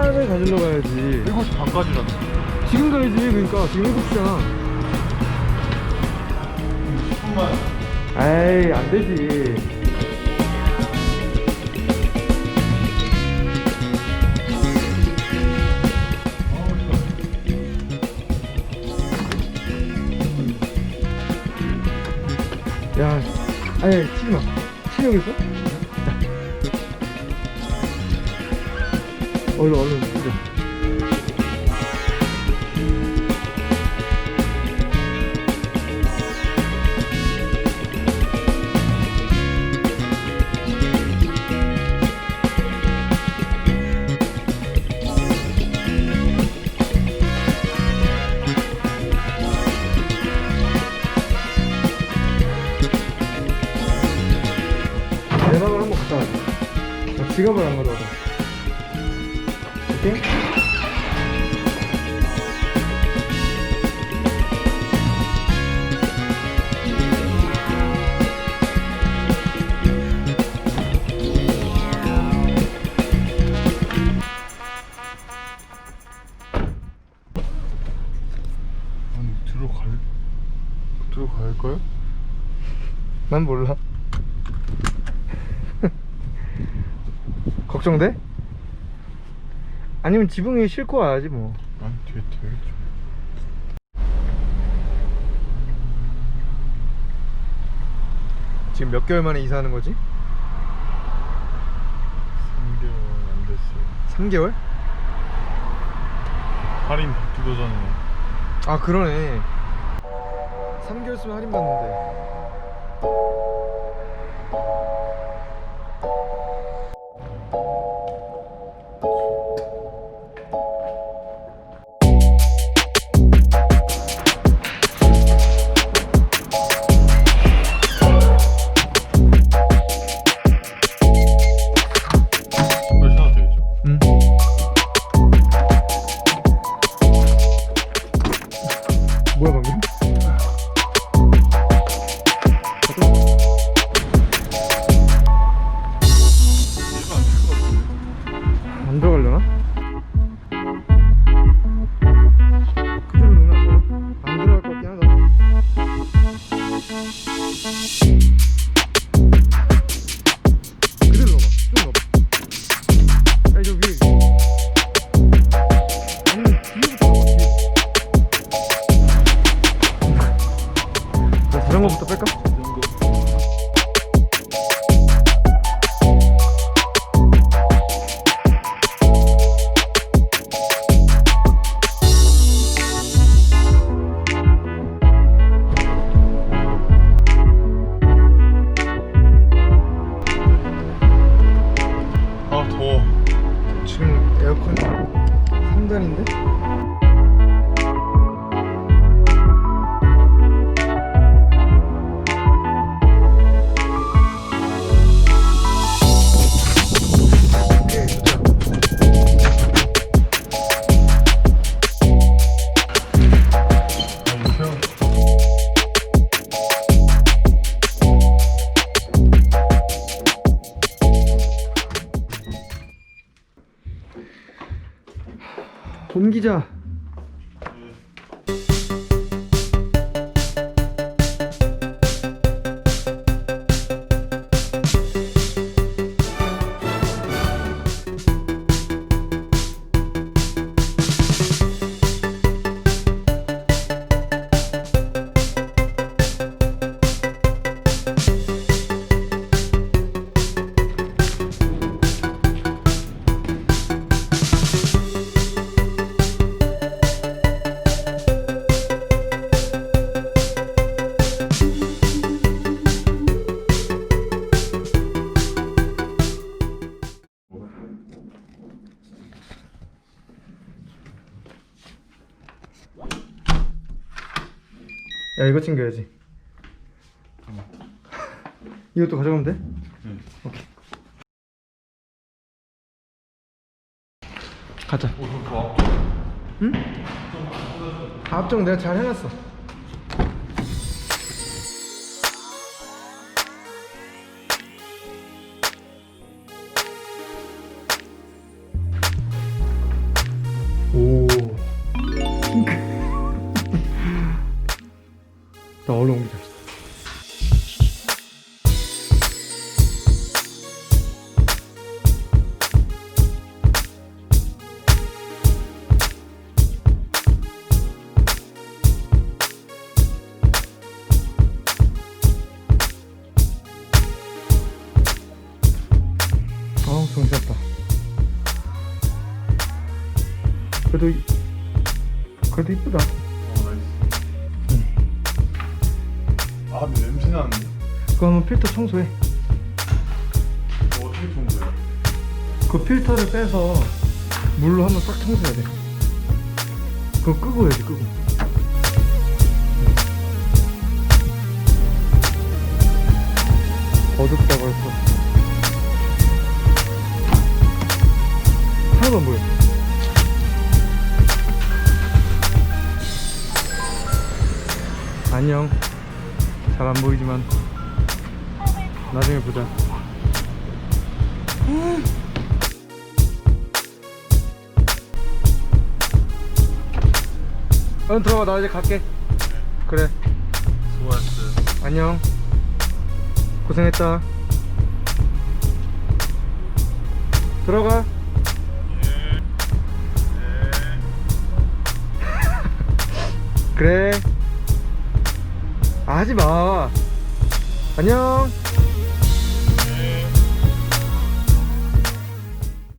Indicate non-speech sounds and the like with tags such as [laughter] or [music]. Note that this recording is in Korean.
차를 가지러 가야지 7시 반까지라네. 지금 가야지 그러니까 지금 7시잖아 정말. 에이 안 되지 야 아니 치지 마 치려고 있어? 얼른 얼른 내 방을 한번 와자 나 지갑을 안 가져와서 오케이? 아니, 들어갈, 들어갈까요? 난 몰라 [laughs] 걱정돼? 아니면 지붕이 싣고 와야지 뭐 아니, 되게, 되겠죠. 지금 몇 개월 만에 이사하는 거지? 3개월 안 됐어요. 3개월? 할인 받기도 전에. 아 그러네 3개월 쓰면 할인 받는데 뭐야 방금? 아, 더워. 지금 에어컨 3단인데? 옮기자 야 이거 챙겨야지 이것도 가져가면 돼? 네. 오케이 가자 어, 앞쪽. 응? 앞쪽 내가 잘 해놨어 정신없다. 그래도, 이- 그래도 이쁘다. 어 나이스 아 근데 냄새 나는데 그거 한번 필터 청소해. 어, 어떻게 청소해? 그 필터를 빼서 물로 한번 싹 청소해야 돼. 그거 끄고 해야지, 끄고. 어둡다 벌써. 안녕. 잘 안 보이지만 나중에 보자. 얼른 들어가 나 이제 갈게. 그래. 수고하셨어요 안녕. 고생했다. 들어가. [laughs] 그래. 아, 하지 마. 안녕.